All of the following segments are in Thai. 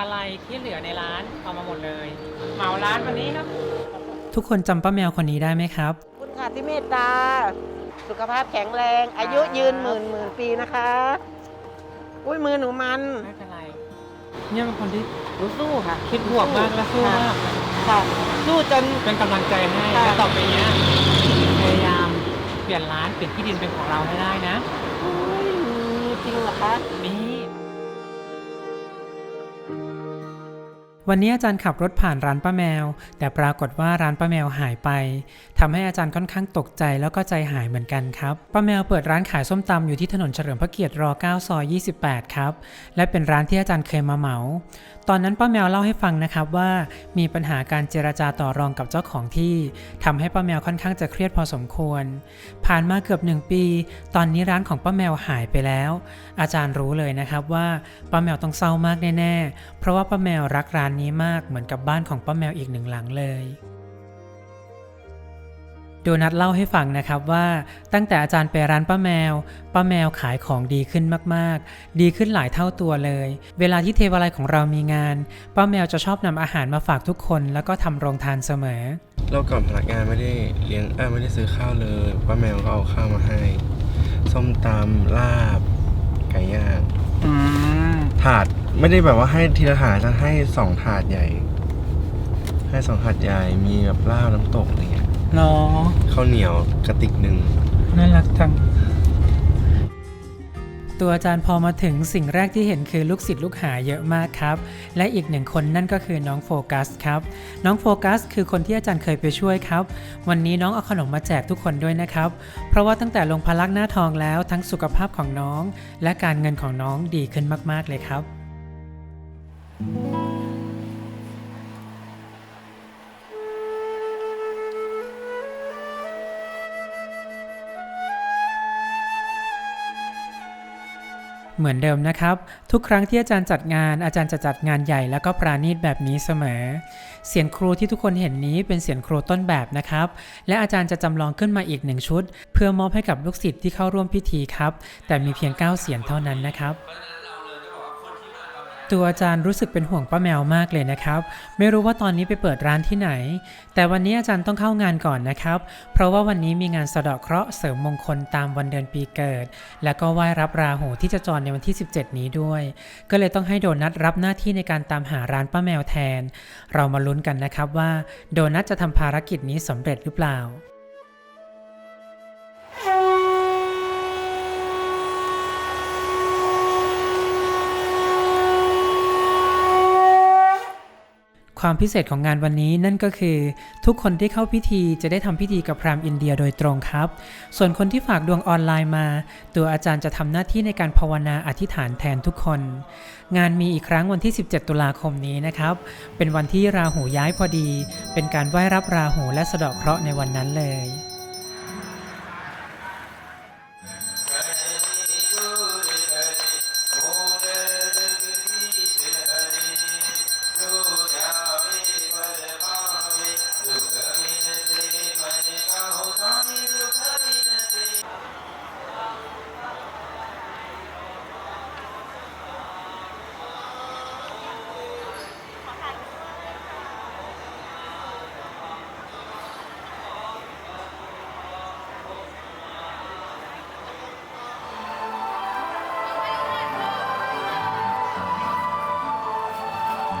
อะไรที่เหลือในร้านเอามาหมดเลย เหมาร้านวันนี้ครับ ทุกคนจำป้าแมวคนนี้ได้ไหมครับ คุณค่ะที่เมตตา สุขภาพแข็งแรง อายุยืนหมื่นหมื่นปีนะคะ อุ้ยมือหนูมัน ไม่เป็นไร เนี่ยเป็นคนที่หนูสู้ค่ะ คิดบวกมากและสู้มากค่ะสู้จน เป็นกำลังใจให้ค่ะ และต่อไปเนี้ยพยายามเปลี่ยนร้านเปลี่ยนที่ดินเป็นของเราให้ได้นะ อุ้ยมีจริงเหรอคะ นี่ วันนี้อาจารย์ขับรถผ่านร้านป้าแมว แต่ปรากฏว่าร้านป้าแมวหายไปทำให้อาจารย์ค่อนข้างตกใจแล้วก็ใจหายเหมือนกันครับป้าแมวเปิดร้านขายส้มตำอยู่ที่ถนนเฉลิมพระเกียรติร9ซอย28 ครับ และเป็นร้านที่อาจารย์เคยมาเหมา ตอนนั้นป้าแมวเล่าให้ฟังนะครับว่ามีปัญหาการเจรจาต่อรองกับเจ้าของที่ทำให้ป้าแมวค่อนข้างจะเครียดพอสมควร ผ่านมาเกือบหนึ่งปี ตอนนี้ร้านของป้าแมวหายไปแล้ว อาจารย์รู้เลยนะครับว่าป้าแมวต้องเศร้ามากแน่ๆเพราะว่าป้าแมวรักร้านนี้มากเหมือนกับบ้านของป้าแมวอีกหนึ่งหลังเลยโดนัทเล่าให้ฟังนะครับว่าตั้งแต่อาจารย์ไปร้านป้าแมว ป้าแมวขายของดีขึ้นมากๆ ดีขึ้นหลายเท่าตัวเลย เวลาที่เทวาลัยของเรามีงาน ป้าแมวจะชอบนำอาหารมาฝากทุกคน แล้วก็ทำโรงทานเสมอ เราก่อนพนักงานไม่ได้เลี้ยงเอ้ยไม่ได้ซื้อข้าวเลย ป้าแมวก็เอาข้าวมาให้ ส้มตำลาบไก่ย่างอืม ถาดไม่ได้แบบว่าให้ทีละถาดจะให้สองถาดใหญ่ ให้สองถาดใหญ่มีแบบลาบน้ำตกอะไรเงี้ยเนาะข้าวเหนียวกระติกหนึ่งน่ารักจัง ตัวอาจารย์พอมาถึงสิ่งแรกที่เห็นคือลูกศิษย์ลูกหาเยอะมากครับ และอีกหนึ่งคนนั่นก็คือน้องโฟกัสครับ น้องโฟกัส คือคนที่อาจารย์เคยไปช่วยครับ วันนี้น้องเอาขนมมาแจกทุกคนด้วยนะครับ เพราะว่าตั้งแต่ลงพลักหน้าทองแล้วทั้งสุขภาพของน้อง และการเงินของน้องดีขึ้นมาก ๆ เลยครับ เหมือนเดิมนะครับ ทุกครั้งที่อาจารย์จัดงานอาจารย์จะจัดงานใหญ่แล้วก็ปราณีตแบบนี้เสมอ เสียงครูที่ทุกคนเห็นนี้เป็นเสียงครูต้นแบบนะครับ และอาจารย์จะจำลองขึ้นมาอีกหนึ่งชุด เพื่อมอบให้กับลูกศิษย์ที่เข้าร่วมพิธีครับ แต่มีเพียง 9 เสียงเท่านั้นนะครับ ตัวอาจารย์รู้สึกเป็นห่วงป้าแมวมากเลยนะครับ ไม่รู้ว่าตอนนี้ไปเปิดร้านที่ไหน แต่วันนี้อาจารย์ต้องเข้างานก่อนนะครับ เพราะว่าวันนี้มีงานสะเดาะเคราะห์เสริมมงคลตามวันเดือนปีเกิด และก็ไหว้รับราหูที่จะจรในวันที่ 17 นี้ด้วย ก็เลยต้องให้โดนัทรับหน้าที่ในการตามหาร้านป้าแมวแทน เรามาลุ้นกันนะครับว่า โดนัทจะทำภารกิจนี้สำเร็จหรือเปล่า ความพิเศษของงานวันนี้นั่นก็คือ ทุกคนที่เข้าพิธีจะได้ทำพิธีกับพราหมณ์อินเดียโดยตรงครับ ส่วนคนที่ฝากดวงออนไลน์มา ตัวอาจารย์จะทำหน้าที่ในการภาวนาอธิษฐานแทนทุกคน งานมีอีกครั้งวันที่ 17 ตุลาคมนี้นะครับ เป็นวันที่ราหูย้ายพอดี เป็นการไหว้รับราหูและสะเดาะเคราะห์ในวันนั้นเลย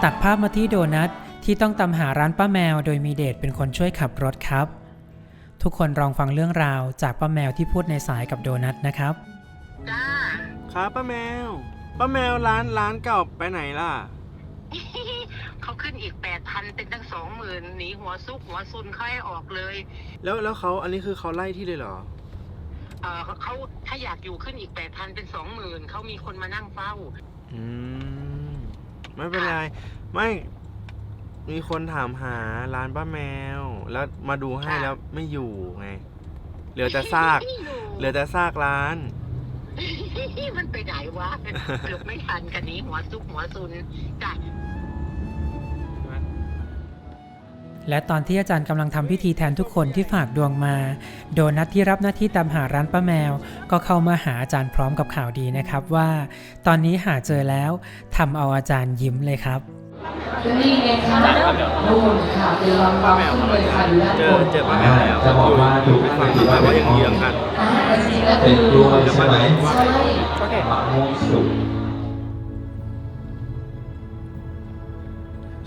ตัดภาพมาที่โดนัทที่ต้องตามหาร้านป้าแมว โดยมีเดชเป็นคนช่วยขับรถครับ ทุกคนลองฟังเรื่องราวจากป้าแมวที่พูดในสายกับโดนัทนะครับ จ้า ครับป้าแมว ป้าแมวร้านร้านเก่าไปไหนล่ะ เขาขึ้นอีกแปดพันเป็นตั้งสองหมื่นหนีหัวซุกหัวซุนเขาให้ออกเลย แล้วแล้วเขาอันนี้คือเขาไล่ที่เลยเหรอ เออเขาถ้าอยากอยู่ขึ้นอีกแปดพันเป็นสองหมื่นเขามีคนมานั่งเฝ้า อืม ไม่เป็นไร ไม่มีคนถามหาร้านป้าแมว แล้วมาดูให้ค่ะแล้วไม่อยู่ไง เหลือแต่ซาก เหลือแต่ซากร้าน มันไปไหนวะเกือบไม่ทันกันนี้หัวซุกหัวซุนจ้ะ และตอนที่อาจารย์กำลังทำพิธีแทนทุกคนที่ฝากดวงมา โดนัทที่รับหน้าที่ตามหาร้านป้าแมว ก็เข้ามาหาอาจารย์พร้อมกับข่าวดีนะครับว่า ตอนนี้หาเจอแล้วทำเอาอาจารย์ยิ้มเลยครับนี่ไงคะนู่นค่ะเป็นลำลำขึ้นเลยค่ะอยู่ด้านเจบอนเจอป้าแมวแล้วจะบอกว่าทุกไปท่านฟังคิดป้าว่าแมวว่ายังเยื้องกันอ่าจริงๆแล้วเป็คืนอกล้วยใช่ไหมใช่โอเคมะม่วงสุก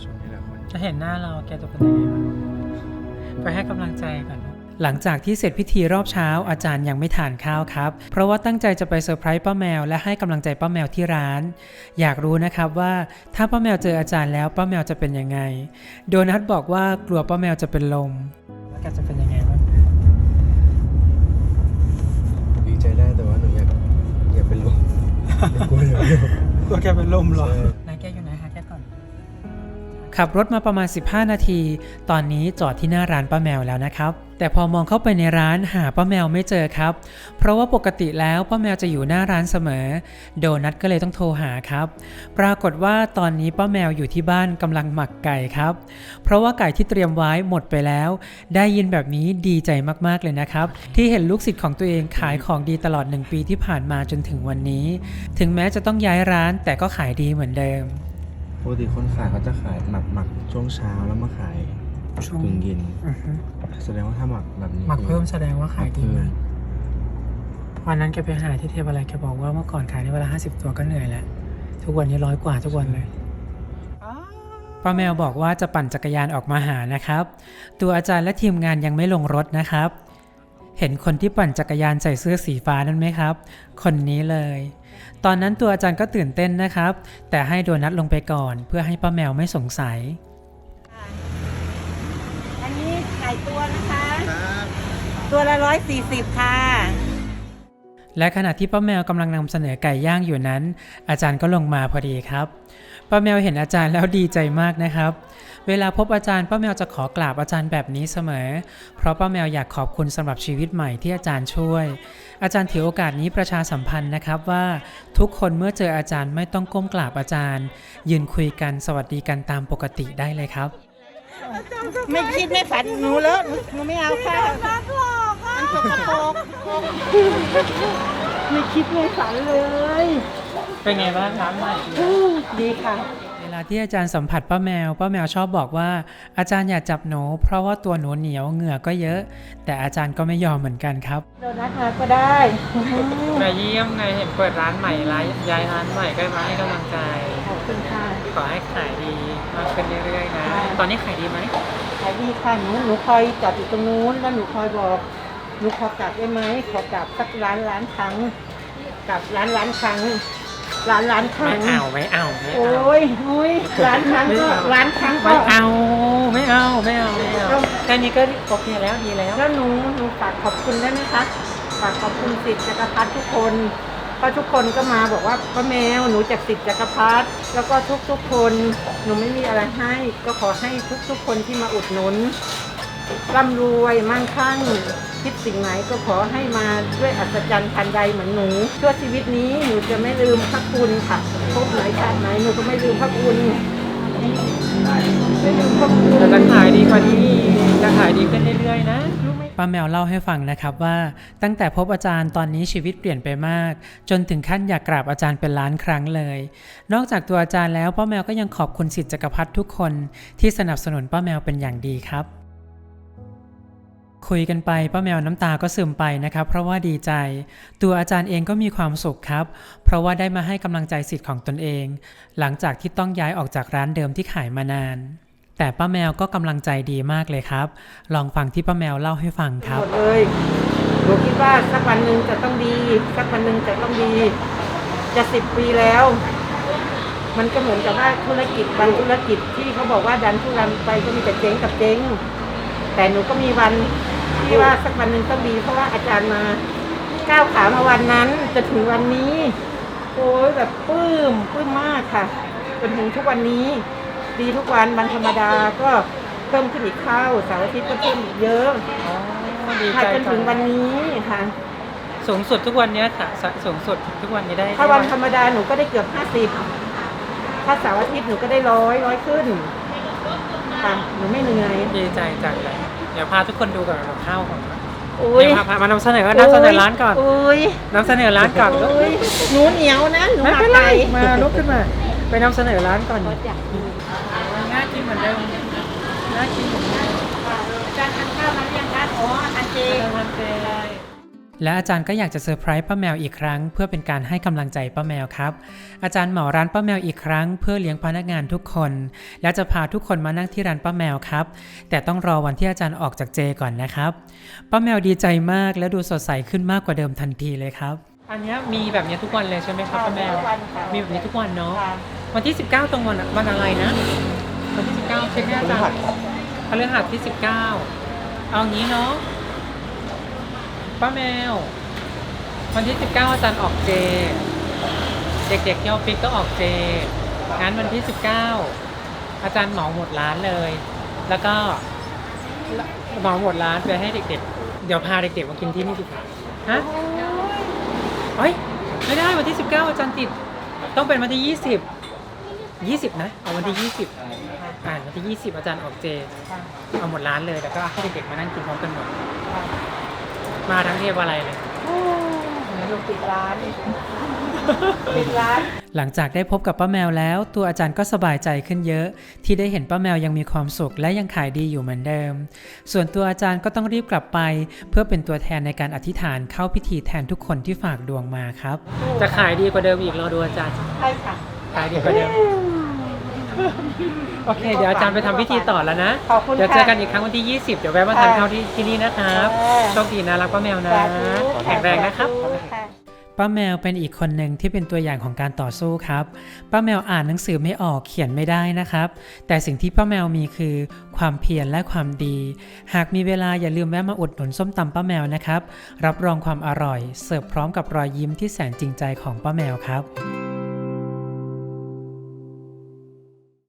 ช่วงนี้แหละคนจะเห็นหน้าเราแกจะเป็นยังไงบ้างไปให้กำลังใจก่อนหลังจากที่เสร็จพิธีรอบเช้าอาจารย์ยังไม่ทานข้าวครับ เพราะว่าตั้งใจจะไปเซอร์ไพรส์ป้าแมวและให้กำลังใจป้าแมวที่ร้าน อยากรู้นะครับว่าถ้าป้าแมวเจออาจารย์แล้วป้าแมวจะเป็นยังไง โดนัทบอกว่ากลัวป้าแมวจะเป็นลมว่าแกจะเป็นยังไงบ้างดีใจได้แต่ว่าหนูอยากอยากเป็นลมกลัวอย่างเดียวกลัวแกเป็นลมหรอ ขับรถมาประมาณ 15 นาที ตอนนี้จอดที่หน้าร้านป้าแมวแล้วนะครับ แต่พอมองเข้าไปในร้านหาป้าแมวไม่เจอครับ เพราะว่าปกติแล้วป้าแมวจะอยู่หน้าร้านเสมอ โดนัทก็เลยต้องโทรหาครับ ปรากฏว่าตอนนี้ป้าแมวอยู่ที่บ้านกำลังหมักไก่ครับ เพราะว่าไก่ที่เตรียมไว้หมดไปแล้ว ได้ยินแบบนี้ดีใจมากๆเลยนะครับ ที่เห็นลูกศิษย์ของตัวเองขายของดีตลอด 1 ปีที่ผ่านมาจนถึงวันนี้ ถึงแม้จะต้องย้ายร้านแต่ก็ขายดีเหมือนเดิม ปกติคนขายเขาจะขายหมักหมักช่วงเช้าแล้วมาขายช่วงกึ่งเย็น อือฮึแสดงว่าถ้าหมักแบบนี้หมักเพิ่มแสดงว่าขายดีเพิ่มากวันนั้นแกไปหาที่เทพอะไรแกบอกว่าเมื่อก่อนขายได้เวลาห้าสิบตัวก็เหนื่อยแล้ว ทุกวันนี้ร้อยกว่าทุกวันเลยป้าแมวบอกว่าจะปั่นจักรยานออกมาหานะครับ ตัวอาจารย์และทีมงานยังไม่ลงรถนะครับ เห็นคนที่ปั่นจักรยานใส่เสื้อสีฟ้านั่นไหมครับ คนนี้เลย ตอนนั้นตัวอาจารย์ก็ตื่นเต้นนะครับ แต่ให้โดนัทลงไปก่อน เพื่อให้ป้าแมวไม่สงสัย อันนี้ไก่ตัวนะคะ ตัวละร้อยสี่สิบค่ะ และขณะที่ป้าแมวกำลังนำเสนอไก่ย่างอยู่นั้น อาจารย์ก็ลงมาพอดีครับป้าแมวเห็นอาจารย์แล้วดีใจมากนะครับ เวลาพบอาจารย์ป้าแมวจะขอกราบอาจารย์แบบนี้เสมอ เพราะป้าแมวอยากขอบคุณสำหรับชีวิตใหม่ที่อาจารย์ช่วย อาจารย์ถือโอกาสนี้ประชาสัมพันธ์นะครับว่า ทุกคนเมื่อเจออาจารย์ไม่ต้องก้มกราบอาจารย์ ยืนคุยกันสวัสดีกันตามปกติได้เลยครับ ไม่คิดไม่ฝันหนูเลอะหนูหนูไม่เอาค่ะรักหลอกค่ะมันสกปรกไม่คิดไม่ฝันเลย เป็นไงบ้างร้านใหม่ดีค่ะเว ลาที่อาจารย์สัมผัสป้าแมว ป้าแมวชอบบอกว่า อาจารย์อย่าจับหนู เพราะว่าตัวหนูเหนียวเหงื่อก็เยอะ แต่อาจารย์ก็ไม่ยอมเหมือนกันครับโดนัทมาก็ได้มาเยี่ยมไงเห็นเปิดร้านใหม่ร้านย้ายร้านใหม่ก็มาให้กำลังใจขอบคุณค่ะขอให้ขายดีมากขึ้นเรื่อยๆนะ ตอนนี้ขายดีไหมขายดีค่ะหนูหนูคอยจับอยู่ตรงนู้นแล้วหนูคอยบอกหนูขอกลับได้ไหมขอกลับสักร้านร้านครั้งกลับร้านร้านครั้ง ร้านร้านคไม่รั้งเอาไม่เอาไม่โอ้เอายโอ้ยร้านครั้งไม่ก็เอาร้านครั้งก็ไม่เอาไม่เอาไม่เอาไม่เอาแค่นี้ก็โอเคแล้วดีแล้วแล้วหนูหนูฝากขอบคุณได้ไหมคะฝากขอบคุณสิทธิ์จักรพรรดิทุกคนเพราะทุกคนก็มาบอกว่าป้าแมวหนูจากสิทธิ์จักรพรรดิแล้วก็ทุกทุกๆคนหนูไม่มีอะไรให้ ก็ขอให้ทุกทุกๆคนที่มาอุดหนุนร่ำรวยมั่งคั่ง คิดสิ่งไหนก็ขอให้มาด้วยอัศจรรย์พันใดเหมือนหนูชั่วชีวิตนี้หนูจะไม่ลืมพระคุณค่ะพบไหนชาติไหนหนูก็ไม่ลืมพระคุณไม่ลืมพระคุณเราจะขายดีกว่านี้จะขายดีขึ้นเรื่อยๆนะรู้ไหมป้าแมวเล่าให้ฟังนะครับว่าตั้งแต่พบอาจารย์ตอนนี้ชีวิตเปลี่ยนไปมาก จนถึงขั้นอยากกราบอาจารย์เป็นล้านครั้งเลย นอกจากตัวอาจารย์แล้วป้าแมวก็ยังขอบคุณสิทธิ์จักรพรรดิทุกคนที่สนับสนุนป้าแมวเป็นอย่างดีครับ คุยกันไปป้าแมวน้ำตาก็ซึมไปนะครับ เพราะว่าดีใจ ตัวอาจารย์เองก็มีความสุขครับ เพราะว่าได้มาให้กำลังใจสิทธิ์ของตนเอง หลังจากที่ต้องย้ายออกจากร้านเดิมที่ขายมานาน แต่ป้าแมวก็กำลังใจดีมากเลยครับ ลองฟังที่ป้าแมวเล่าให้ฟังครับหมดเลยหนูคิดว่าสักวันหนึ่งจะต้องดี สักวันหนึ่งจะต้องดี จะสิบปีแล้ว มันก็เหมือนกับว่าธุรกิจบางธุรกิจที่เขาบอกว่าดันทุรันไปก็มีแต่เจ๊งกับเจ๊งแต่หนูก็มีวัน ที่ว่าสักวันหนึ่งต้องดีเพราะว่าอาจารย์มาก้าวขามาวันนั้นจนถึงวันนี้ โอ้ยแบบปลื้มปลื้มมากค่ะ จนถึงทุกวันนี้ ดีทุกวันวันธรรมดาก็เพิ่มขึ้นอีกเข้าเสาร์อาทิตย์ก็เพิ่มอีกเยอะดีค่ะใจจนถึงวันนี้ค่ะ สูงสุดทุกวันเนี้ยค่ะสสูงสุดทุกวันนี้ได้ถ้าวันธรรมดาหนูก็ได้เกือบห้าสิบถ้าเสาร์อาทิตย์หนูก็ได้ร้อยร้อยขึ้นพค่ะหนูไม่เหนื่อย ดีใจจังเลย เดี๋ยวพาทุกคนดูก่อนกับข้าวของเราอุ้ยเดี๋ยวพาพามานำเสนอนำเสนอร้านก่อนอุ้ยนำเสนอร้านก่อนลูกอุ้ยหนูเหนียวนะหนูไม่หมักเป็นไรไก่มาลุกขึ้นมา ไปนำเสนอร้านก่อนน่ากินเหมือนเดิมน่ากินเหมือนเดิมอาจารย์ทานข้าวมาหรือยังคะอ๋อทานเจ และอาจารย์ก็อยากจะเซอร์ไพรส์ป้าแมวอีกครั้ง เพื่อเป็นการให้กำลังใจป้าแมวครับ อาจารย์เหมาร้านป้าแมวอีกครั้ง เพื่อเลี้ยงพนักงานทุกคน และจะพาทุกคนมานั่งที่ร้านป้าแมวครับ แต่ต้องรอวันที่อาจารย์ออกจากเจก่อนนะครับ ป้าแมวดีใจมากและดูสดใสขึ้นมากกว่าเดิมทันทีเลยครับ อันนี้มีแบบนี้ทุกวันเลยใช่ไหมครับป้าแมวทุกวันค่ะมีแบบนี้ทุกวันเนาะค่ะวันที่ 19 ตรงวันวันอะไรนะ วันที่ 19 เช็คให้อาจารย์พฤหัสที่ 19 เอางี้เนาะ ป้าแมว วันที่ 19 อาจารย์ออกเจ เด็กๆที่ออฟฟิศก็ออกเจ งั้นวันที่ 19 อาจารย์เหมาหมดร้านเลย แล้วก็เหมาหมดร้านไปให้เด็กๆ เดี๋ยวพาเด็กๆมากินที่นี่ดีกว่าฮะเฮ้ย ไม่ได้วันที่ 19 อาจารย์ติด ต้องเป็นวันที่ 20 20 นะ เอาวันที่ 20อ่าวันที่ 20 อาจารย์ออกเจ เอาหมดร้านเลย แล้วก็ให้เด็กๆมานั่งกินพร้อมกันหมด มาทั้งเทพอะไรเลย หนูปิดร้าน ปิดร้าน หลังจากได้พบกับป้าแมวแล้ว ตัวอาจารย์ก็สบายใจขึ้นเยอะ ที่ได้เห็นป้าแมวยังมีความสุขและยังขายดีอยู่เหมือนเดิม ส่วนตัวอาจารย์ก็ต้องรีบกลับไป เพื่อเป็นตัวแทนในการอธิษฐานเข้าพิธีแทนทุกคนที่ฝากดวงมาครับ จะขายดีกว่าเดิมอีกเราดูอาจารย์ ใช่ค่ะ ขายดีกว่าเดิม โอเค เดี๋ยวอาจารย์ไปทำพิธีต่อแล้วนะ ขอบคุณเดี๋ยวค่ะเจอกันอีกครั้งวันที่ 20 เดี๋ยวแวะมาทานข้าวที่ที่นี่นะครับ ค่ะ โชคดีนะรักป้าแมวนะ สาธุแข็งแรงนะครับ สาธุค่ะ ป้าแมวเป็นอีกคนหนึ่งที่เป็นตัวอย่างของการต่อสู้ครับ ป้าแมวอ่านหนังสือไม่ออกเขียนไม่ได้นะครับ แต่สิ่งที่ป้าแมวมีคือความเพียรและความดี หากมีเวลาอย่าลืมแวะมาอุดหนุนส้มตำป้าแมวนะครับ รับรองความอร่อย เสิร์ฟพร้อมกับรอยยิ้มที่แสนจริงใจของป้าแมวครับ